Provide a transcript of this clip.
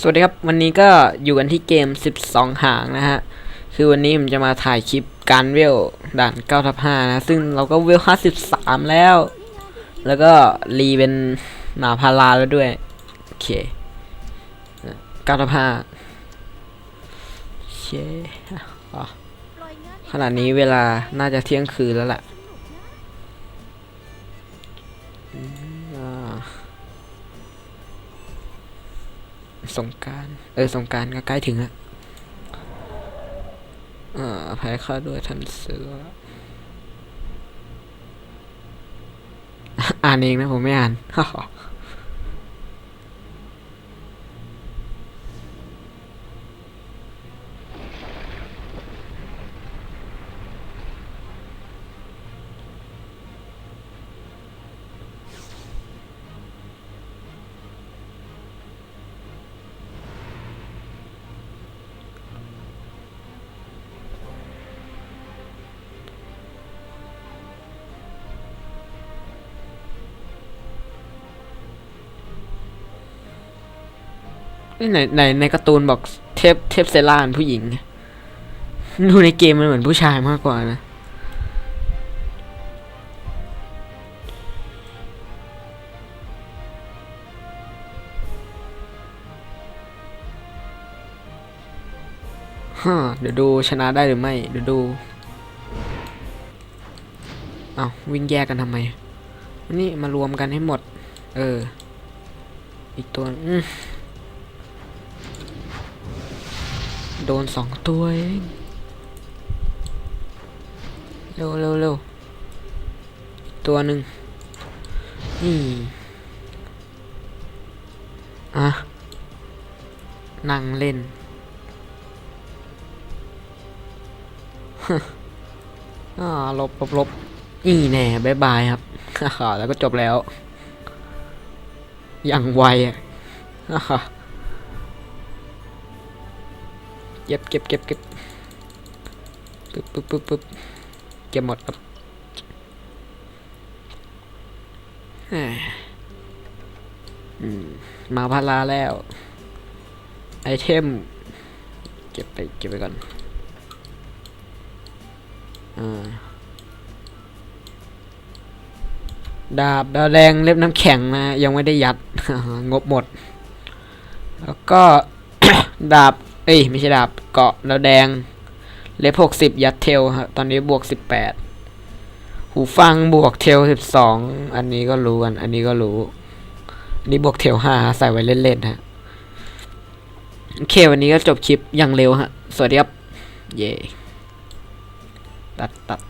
สวัสดีครับ วันนี้ก็อยู่กันที่เกม 12 หางนะฮะ คือวันนี้ผมจะมาถ่ายคลิปการเวลด่าน9ทับ5นะ ซึ่งเราก็เวล 53 แล้ว แล้วก็รีเป็นหมาพาราแล้วด้วย โอเค9ทับ5โอเคอะขณะนี้เวลาน่าจะเที่ยงคืนแล้วแหละ สงการเออสงการก็ใกล้ถึงละเอ่อแพ้ข้าด้วยทันเสือ อ่านเองนะผมไม่อ่าน ในในในการ์ตูนบอกเทพเทพเซล่าเป็นผู้หญิง ดูในเกมมันเหมือนผู้ชายมากกว่านะ ฮะเดี๋ยวดูชนะได้หรือไม่ เดี๋ยวดู เอาวิ่งแยกกันทำไม นี่มารวมกันให้หมด เออ อีกตัวอืม โดนสองตัวเองเร็วเร็วเร็วตัวหนึ่งนี่อะนั่งเล่นอ่าลบลบลบนี่แน่บายบายครับแล้วก็จบแล้ว อย่างไวอะ เก็บเก็บเก็บเก็บปึ๊บปึ๊บปึ๊บปึ๊บเก็บหมดครับมาพาราแล้ว ไอเทม เก็บไปเก็บไปก่อนอดาบดาวแดงเล็บน้ำแข็งนะ ยังไม่ได้ยัด งบหมด แล้วก็ ดาบ เอ้ยไม่ใช่ดาบเกาะแล้วแดง เล็บหกสิบยัดเทลครับตอนนี้บวกสิบแปดหูฟังบวกเทลสิบสองอันนี้ก็รู้กัน อันนี้ก็รู้ อันนี้บวกเทลห้าใส่ไว้เล่นๆฮะโอเควันนี้ก็จบคลิปอย่างเร็วฮะ สวัสดีครับ เย่ตัดตัด